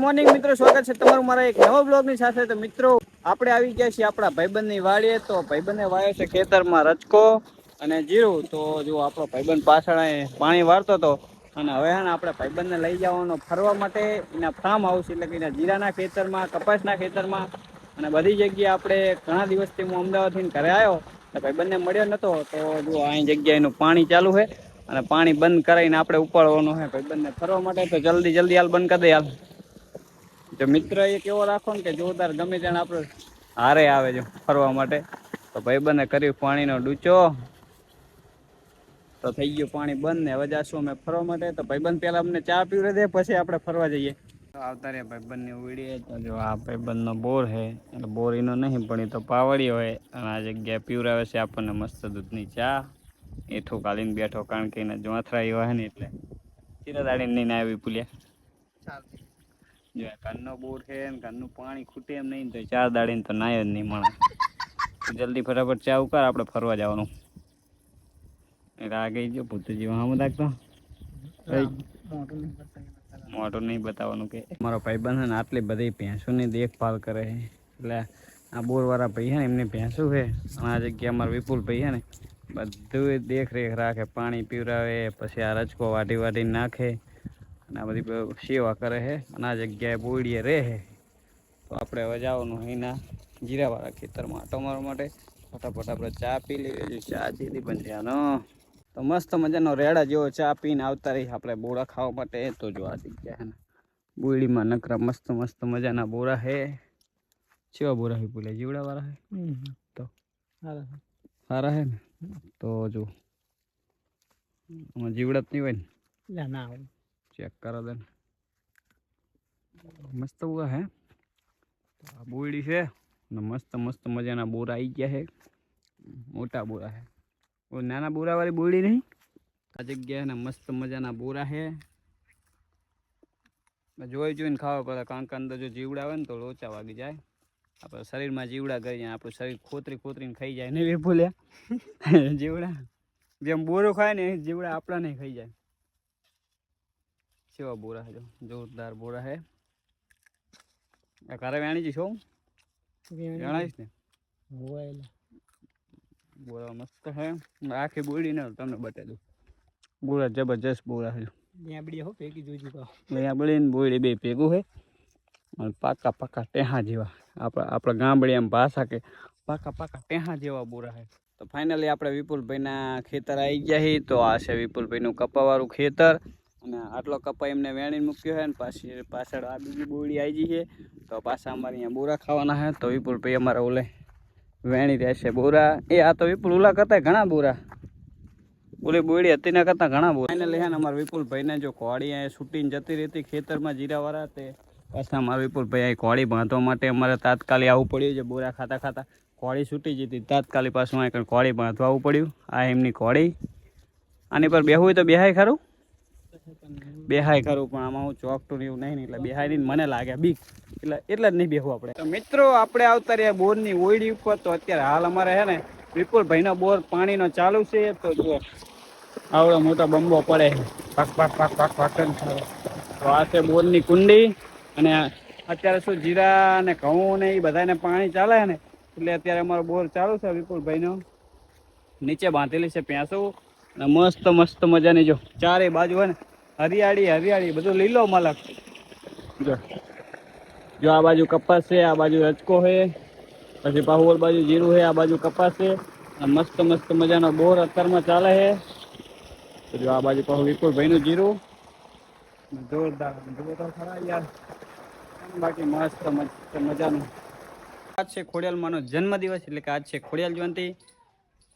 Morning મિત્રો. સ્વાગત છે તમારું મારા એક નવા બ્લોગની સાથે. તો મિત્રો, આપણે આવી ગયા છીએ આપણા ભાઈબંધની વાડીએ. તો ભાઈબંધને વાયો છે ખેતરમાં રચકો અને જીરું. તો જો આપણો ભાઈબંધ પાછળ પાણી વાળતો હતો. અને હવે ને આપણે ભાઈબંધને લઈ જવાનો, ફરવા માટે એના ફાર્મ હાઉસ એટલે કે એના જીરાના ખેતરમાં, કપાસના ખેતરમાં. અને બધી જગ્યાએ આપણે ઘણા દિવસથી હું અમદાવાદથી ઘરે આવ્યો. તો ભાઈબંધને મળ્યો નહોતો તો જો અહીં જગ્યાએ એનું પાણી ચાલુ છે. અને પાણી બંધ કરાવીને આપણે ઉપાડવાનું છે ભાઈબંધને ફરવા માટે. તો જલ્દી જલ્દી હાલ બંધ કરી દે હાલ. જો મિત્ર એક એવો રાખો ને કે જોરદાર ગમે તેને આપણે હારે આવે છે ફરવા માટે. તો ભાઈબંધે કર્યું પાણીનો ડૂચો. તો થઈ ગયું પાણી બંધ ને હવે જાશું અમે ફરવા માટે. તો ભાઈબંધ પહેલાં અમને ચા પીવડે દે પછી આપણે ફરવા જઈએ. તો આવતા રહ્યા ભાઈબંધની ઉડીએ. તો જો આ ભાઈબંધનો બોર છે એટલે બોર એનો નહીં પણ એ તો પાવડી હોય અને આ જગ્યાએ પીવરાવે છે આપણને મસ્ત દૂધની ચા. એઠું કાલીને બેઠો કારણ કે એને જોથરા એવા હે ને એટલે. ચીરા દાડીને નહીં આવી પુલ્યા જો ઘરનો બોર છે ને ઘરનું પાણી ખૂટે એમ નહીં તો ચાર દાડીને તો નાય જ નહીં મળે. જલ્દી ફટાફટ ચા ઉકાર આપણે ફરવા જવાનું. એટલે આ ગઈ જો ભૂતજી વાહ દાખતો મોટું નહીં બતાવવાનું કે. મારો ભાઈબંધ ને આટલી બધી ભેંસોની દેખભાલ કરે છે. એટલે આ બોરવાળા ભાઈ છે ને એમની ભેંસો છે. અને આ જગ્યા અમારા વિપુલ ભાઈ છે ને બધું દેખરેખ રાખે પાણી પીવરાવે પછી આ રચકો વાટી વાટી નાખે. અને આ બધી સેવા કરે છે અને આ જગ્યાએ બોડીએ રહે છે તો આપણે હવે જવાનું અહીંના જીરાવાળા ખેતરમાં. આટો મારવા માટે ફટાફટ આપણે ચા પી લઈએ ચા દીધી પણ ત્યાંનો તો મસ્ત મજાનો રેડા જેવો ચા પીને આવતા રહી આપણે બોરા ખાવા માટે. તો જો આ જગ્યા છે ને. બોયડીમાં નકરા મસ્ત મસ્ત મજાના બોરા છે કેવા બોરા હે બોલે જીવડાવાળા છે તો સારા છે ને? તો જો. જીવડત જીવડા જ નહીં હોય ને? ચેક કરો દે ને મસ્ત ઉગા હે આ બોયડી છે ને મસ્ત મસ્ત મજાના બોરા આવી ગયા છે મોટા બોરા છે ઓ નાના બોરા વાળી બોયડી નહીં આ જગ્યાએ ને મસ્ત મજાના બોરા છે જોઈ જોઈને ખાવા પડે કારણ કે અંદર જો જીવડા આવે ને તો લોચા વાગી જાય આપણે શરીરમાં જીવડા કરી જાય આપણું શરીર ખોતરી ખોતરીને ખાઈ જાય ને એ ભૂલ્યા જીવડા જેમ બોરો ખાય ને એ જીવડા આપણા નહીં ખાઈ જાય કેવા બોરા છે? જોરદાર બોરા છે. આ ઘરે વેણી જઈશ હું વેણાઈશ ને? બોરા મસ્ત છે. આખી બોડી ને તમને બતાવી દઉં. બોરા જબરજસ્ત બોરા છે. અહીંયા બળીને બોયડી બે ભેગું છે. અને પાકા પાકા ટેહા જેવા. આપણા આપણા એમ ભાષા કે પાકા પાકા ટેહા જેવા બોરા છે. તો ફાઇનલી આપણે વિપુલભાઈના ખેતર આવી ગયા છીએ. તો આ છે વિપુલભાઈનું કપાવાળું ખેતર. અને આટલો કપાઈ એમને વેણીને મૂક્યો છે ને પાછી પાછળ આ બીજી બોળી આવી ગઈ છે. તો પાછા અમારે અહીંયા બોરા ખાવાના છે. તો વિપુલભાઈ અમારા ઓલે વેણી રહેશે બોરા, એ આ તો વિપુલ ઓલા કરતા ઘણા બોરા. ઓલી બોળી હતી ને કરતા ઘણા બોરા. એને લઈને અમારા વિપુલભાઈને જો કોળી અહીંયા છૂટીને જતી રહેતી ખેતરમાં જીરાવાળા તે. પાછા અમારા વિપુલભાઈ અહીં કોળી બાંધવા માટે અમારે તાત્કાલિક આવવું પડ્યું છે બોરા ખાતા ખાતા. કોળી છૂટી જતી તાત્કાલિક પાછું અહીં કોળી બાંધવા આવવું પડ્યું. આ એમની કોળી આની પર બેહવું હોય તો બેહાય ખરું. બેહાય કરું પણ આમાં હું ચોકટું ટુ એવું નહીં એટલે બેહાય નહીં મને લાગે બીક. એટલે એટલે જ નહીં બેહવું આપણે. મિત્રો, આપણે આવતા રહ્યા બોરની ઓયડી ઉપર, તો અત્યારે હાલ અમારે છે ને, વિપુલભાઈનો બોર પાણીનો ચાલુ છે, તો જો આવડો મોટો બંબો પડે. પાક પાક પાક પાક પાક તો આ છે બોરની કુંડી, અને અત્યારે શું જીરા ને ઘઉં ને એ બધાને પાણી ચાલે ને, એટલે અત્યારે અમારો બોર ચાલુ છે વિપુલભાઈનો. નીચે બાંધેલી છે ભેંસો અને મસ્ત મસ્ત મજાની જો ચારે બાજુ હોય ને હરિયાળી હરિયાળી બધું લીલો મલક. જો. જો આ બાજુ કપાસ છે આ બાજુ રચકો છે પછી પાહુલ બાજુ જીરું છે આ બાજુ કપાસ છે. મસ્ત મસ્ત મજાનો બોર અત્યારમાં ચાલે છે. જો આ બાજુ પાછું વિપુલભાઈનું જીરું. જોરદાર જુઓ તો ખરા યાર. બાકી મસ્ત મસ્ત મજાનું. આજ છે ખોડિયાલમાંનો જન્મદિવસ એટલે કે આજ છે ખોડિયાલ જયંતિ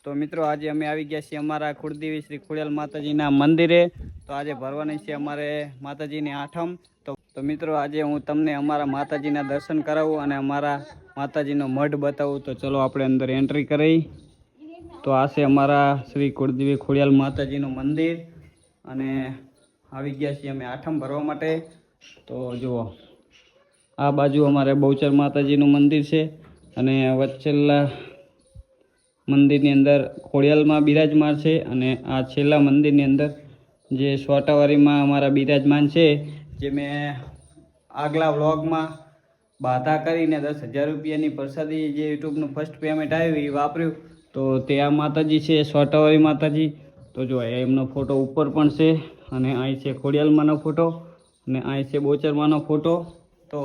તો મિત્રો, આજે અમે આવી ગયા છીએ અમારા કુળદેવી શ્રી ખુડેલ માતાજીના મંદિરે. તો આજે ભરવાની છે અમારે માતાજીની આઠમ. તો તો મિત્રો, આજે હું તમને અમારા માતાજીના દર્શન કરાવું અને અમારા માતાજીનો મઢ બતાવું. તો ચલો આપણે અંદર એન્ટ્રી કરી. તો આ છે અમારા શ્રી કુળદેવી ખોડિયાલ માતાજીનું મંદિર. અને આવી ગયા છીએ અમે આઠમ ભરવા માટે. તો જુઓ, આ બાજુ અમારે બહુચર માતાજીનું મંદિર છે. અને વચ્ચેલા મંદિરની અંદર ખોડિયાલમાં બિરાજમાન છે અને આ છેલ્લા મંદિરની અંદર જે સોટાવારીમાં અમારા બિરાજમાન છે, જે મેં આગલા વ્લોગમાં બાધા કરીને દસ હજાર રૂપિયાની પ્રસાદી જે યુટ્યુબનું ફર્સ્ટ પેમેન્ટ આવ્યું એ વાપર્યું. તો તે આ માતાજી છે, સોટાવારી માતાજી. તો જો એમનો ફોટો ઉપર પણ છે અને અહીં છે ખોડિયાલમાંનો ફોટો અને અહીં છે બોચરમાંનો ફોટો તો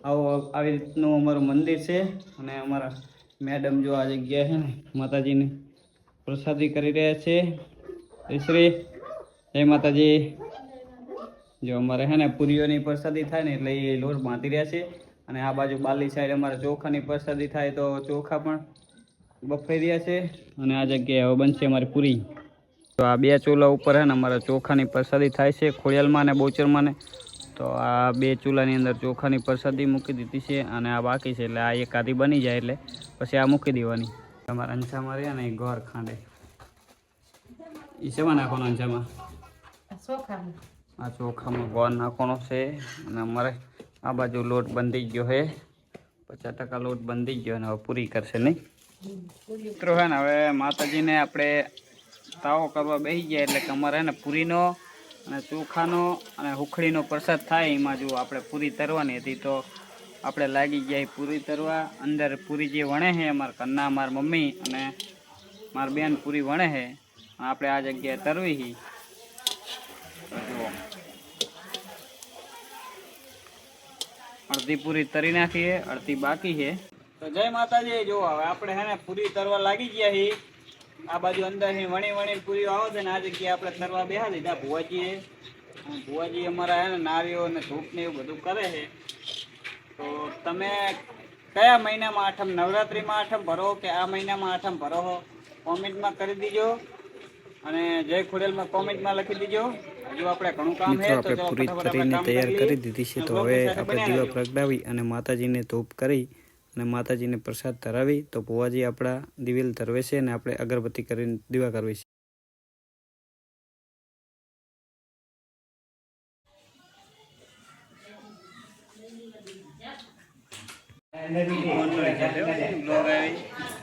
આવો, આવી રીતનું અમારું મંદિર છે અને અમારા મેડમ જો આ જગ્યા છે ને, માતાજીની પ્રસાદી કરી રહ્યા છે. શ્રી, જય માતાજી. જો અમારે છે ને પુરીઓની પ્રસાદી થાય ને એટલે એ લોટ બાંધી રહ્યા છે. અને આ બાજુ બાલી સાઈડ અમારે ચોખાની પ્રસાદી થાય તો ચોખા પણ બફાઈ રહ્યા છે. અને આ જગ્યાએ હવે બનશે અમારી પૂરી. તો આ બે ચૂલા ઉપર છે ને અમારે ચોખાની પ્રસાદી થાય છે ખોડિયાલમાં ને બોચરમાં ને તો આ બે ચૂલાની અંદર ચોખાની પ્રસાદી મૂકી દીધી છે અને આ બાકી છે એટલે આ એક આધી બની જાય એટલે પછી આ મૂકી દેવાની. તમારા અંછામાં રહે ને એ ગોર ખાંડે. એ શેમાં નાખવાનો અંછામાં આ ચોખામાં ગોળ નાખવાનો છે અને અમારે આ બાજુ લોટ બંધી ગયો છે. પચાસ ટકા લોટ બંધી ગયો અને હવે પૂરી કરશે નહીં? મિત્રો છે ને હવે માતાજીને આપણે તાવો કરવા બેસી ગયા એટલે કે અમારે ને પૂરીનો અને ચોખાનો અને હુખડીનો પ્રસાદ થાય, એમાં જો આપણે પૂરી તરવાની હતી તો આપણે લાગી ગયા પૂરી તરવા. અંદર પૂરી જે વણે છે અમારા કન્ના મારા મમ્મી અને મારી બેન પૂરી વણે છે આપણે આ જગ્યાએ તરવી હી. જુઓ. અડધી પૂરી તરી નાખીએ અડધી બાકી છે તો જય માતાજી જો હવે આપણે હેને પૂરી તરવા લાગી ગયા છીએ આ બાજુ અંદરની વણી વણી પૂરી આવે છે ને આ જગ્યાએ આપણે બેહા દીધા ભુવાજીએ ભુવાજી અમારા હે ને નારીઓ અને ધૂપ ને એવું બધું કરે છે. તો તમે કયા મહિનામાં આઠમ નવરાત્રિમાં આઠમ ભરો કે આ મહિનામાં આઠમ ભરો હો? કોમેન્ટમાં કરી દીજો અને જય ખુડેલમાં કોમેન્ટમાં લખી દીજો. હજુ આપણે ઘણું કામ છે તો આપણે પૂરી તૈયાર કરી દીધી છે. તો હવે આપણે દીવા પ્રગટાવી અને માતાજીને ધૂપ કરી અને માતાજીને પ્રસાદ ધરાવી તો ભુવાજી આપણા દિવેલ ધરવે છે અને આપણે અગરબત્તી કરીને દીવા કરવી છે બ્લોગ આવી.